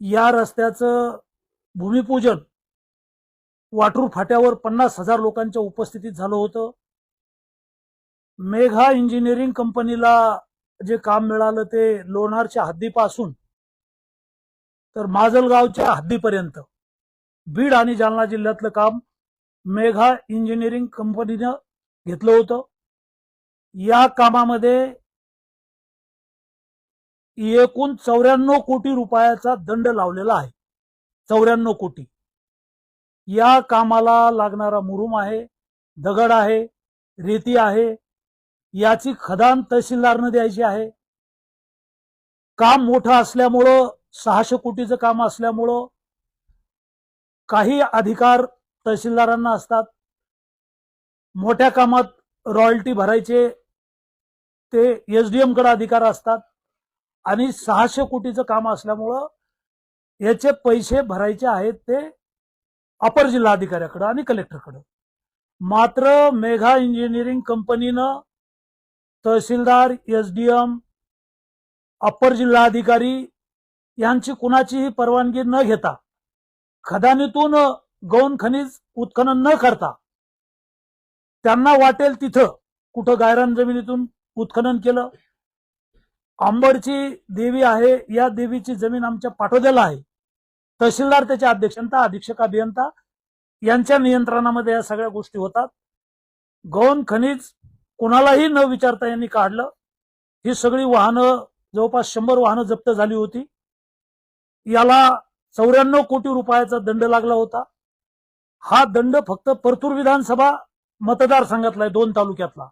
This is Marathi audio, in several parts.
या रस्त्याचं भूमिपूजन वाटूर फाट्यावर पन्नास हजार लोकांच्या उपस्थितीत झालं होतं. मेघा इंजिनिअरिंग कंपनीला जे काम मिळालं ते लोणारच्या हद्दीपासून तर माजलगावच्या हद्दीपर्यंत. बीड आणि जालना जिल्ह्यातलं काम मेघा इंजिनिअरिंग कंपनीनं घेतलं होतं. या कामामध्ये एकूण चौऱ्याण्णव कोटी रुपयाचा दंड लावलेला आहे. चौऱ्याण्णव कोटी. या कामाला लागणारा मुरुम आहे दगड आहे रेती आहे याची खदान तहसीलदारनं द्यायची आहे. काम मोठं असल्यामुळं सहाशे कोटीचं काम असल्यामुळं काही अधिकार तहसीलदारांना असतात. मोठ्या कामात रॉयल्टी भरायचे ते एसडीएमकडे अधिकार असतात. आणि सहाशे कोटीचं काम असल्यामुळं याचे पैसे भरायचे आहेत ते अपर जिल्हाधिकाऱ्याकडं आणि कलेक्टरकडं. मात्र मेघा इंजिनिअरिंग कंपनीनं तहसीलदार एसडीएम अपर जिल्हाधिकारी यांची कुणाचीही परवानगी न घेता खदानीतून गौण खनिज उत्खनन न करता त्यांना वाटेल तिथं कुठं गायरान जमिनीतून उत्खनन केलं. आंबडची देवी आहे या देवीची जमीन आमच्या पाठोद्याला आहे. तहसीलदार त्याचे अध्यक्षता अधीक्षक अभियंता यांच्या नियंत्रणामध्ये या सगळ्या गोष्टी होतात. गौण खनिज कुणालाही न विचारता यांनी काढलं. ही सगळी वाहनं जवळपास शंभर वाहनं जप्त झाली होती. याला चौऱ्याण्णव कोटी रुपयाचा दंड लागला होता. हा दंड फक्त परतूर विधानसभा मतदारसंघातला आहे दोन तालुक्यातला.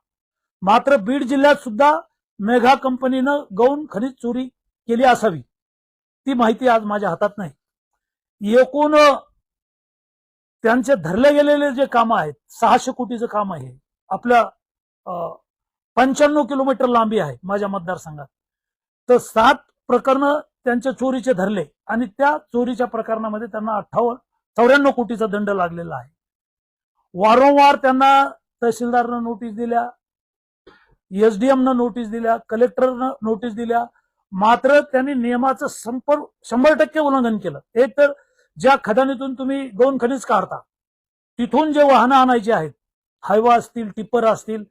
मात्र बीड जिल्ह्यात सुद्धा मेघा कंपनीनं गौण खनिज चोरी केली असावी. ती माहिती आज माझ्या हातात नाही. एकूण त्यांचे धरले गेलेले जे काम आहेत सहाशे कोटीचं काम आहे. आपल्या पंच्याण्णव किलोमीटर लांबी आहे माझ्या मतदारसंघात. तर सात प्रकरण त्यांच्या चोरीचे धरले आणि त्या चोरीच्या प्रकरणामध्ये त्यांना अठ्ठावन्न चौऱ्याण्णव कोटीचा दंड लागलेला आहे. वारंवार त्यांना तहसीलदारनं नोटीस दिल्या एसडीएमनं नोटीस दिल्या कलेक्टरनं नोटीस दिल्या मात्र त्यांनी नियमाचं संपर शंभर टक्के उल्लंघन केलं. एक तर ज्या खदानीतून तुम्ही गौण खनिज काढता तिथून जे वाहनं आणायची आहेत हायवा असतील टिप्पर असतील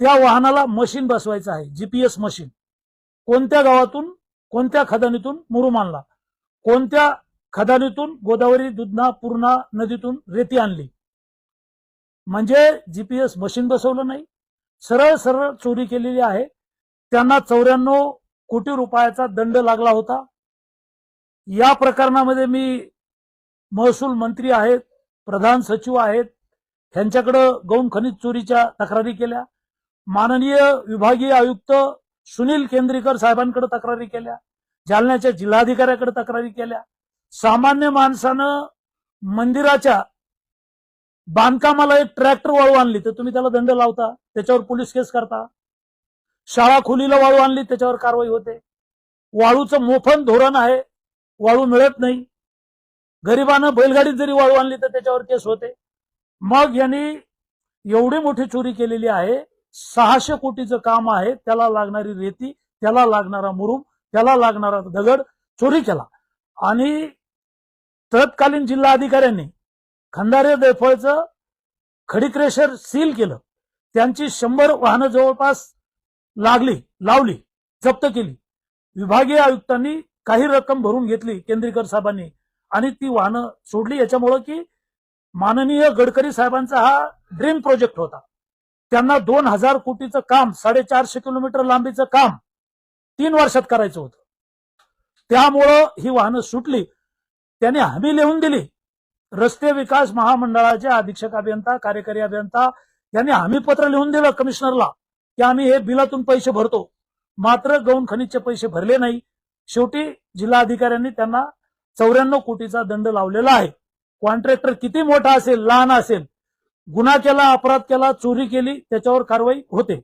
त्या वाहनाला मशीन बसवायचं आहे जीपीएस मशीन. कोणत्या गावातून कोणत्या खदानीतून मुरुम आणला? कोणत्या खदानीतून गोदावरी दुधना पूर्णा नदीतून रेती आणली? म्हणजे जीपीएस मशीन बसवलं नाही सरळ सरळ चोरी केलेली आहे. त्यांना चौऱ्याण्णव कोटी रुपयाचा दंड लागला होता. या प्रकरणामध्ये मी महसूल मंत्री आहेत प्रधान सचिव आहेत ह्यांच्याकडं गौण खनिज चोरीच्या तक्रारी केल्या. माननीय विभागीय आयुक्त सुनील केंद्रीकर साहेबांकडे तक्रारी केल्या. जालन्याच्या जिल्हाधिकाऱ्याकडे तक्रारी केल्या. सामान्य माणसानं मंदिराच्या बांधकामाला एक ट्रॅक्टर वाळू आणली तर तुम्ही त्याला दंड लावता त्याच्यावर पोलीस केस करता. शाळा खोलीला वाळू आणली त्याच्यावर कारवाई होते. वाळूचं मोफन धोरण आहे वाळू मिळत नाही. गरिबानं बैलगाडीत जरी वाळू आणली तर त्याच्यावर केस होते. मग यांनी एवढी मोठी चोरी केलेली आहे सहाशे कोटीचं काम आहे त्याला लागणारी रेती त्याला लागणारा मुरुम त्याला लागणारा दगड चोरी केला. आणि तत्कालीन जिल्हा अधिकाऱ्यांनी खंडारे देफळचं खडीक्रेशर सील केलं. त्यांची शंभर वाहनं जवळपास लागली लावली जप्त केली. विभागीय आयुक्तांनी काही रक्कम भरून घेतली केंद्रीकर साहेबांनी आणि ती वाहनं सोडली. याच्यामुळं की माननीय गडकरी साहेबांचा हा ड्रीम प्रोजेक्ट होता. त्यांना दोन हजार कोटीचं काम साडेचारशे किलोमीटर लांबीचं काम तीन वर्षात करायचं होतं. त्यामुळं ही वाहनं सुटली. त्यांनी हमी लिहून दिली. रस्ते विकास महामंडळाचे अधीक्षक अभियंता कार्यकारी अभियंता यांनी हमी पत्र लिहून दिलं कमिशनरला की आम्ही हे बिलातून पैसे भरतो. मात्र गौण खनिजचे पैसे भरले नाही. शेवटी जिल्हाधिकाऱ्यांनी त्यांना चौऱ्याण्णव कोटीचा दंड लावलेला आहे. कॉन्ट्रॅक्टर किती मोठा असेल लहान असेल गुन्हा केला अपराध केला चोरी केली त्याच्यावर कारवाई होते.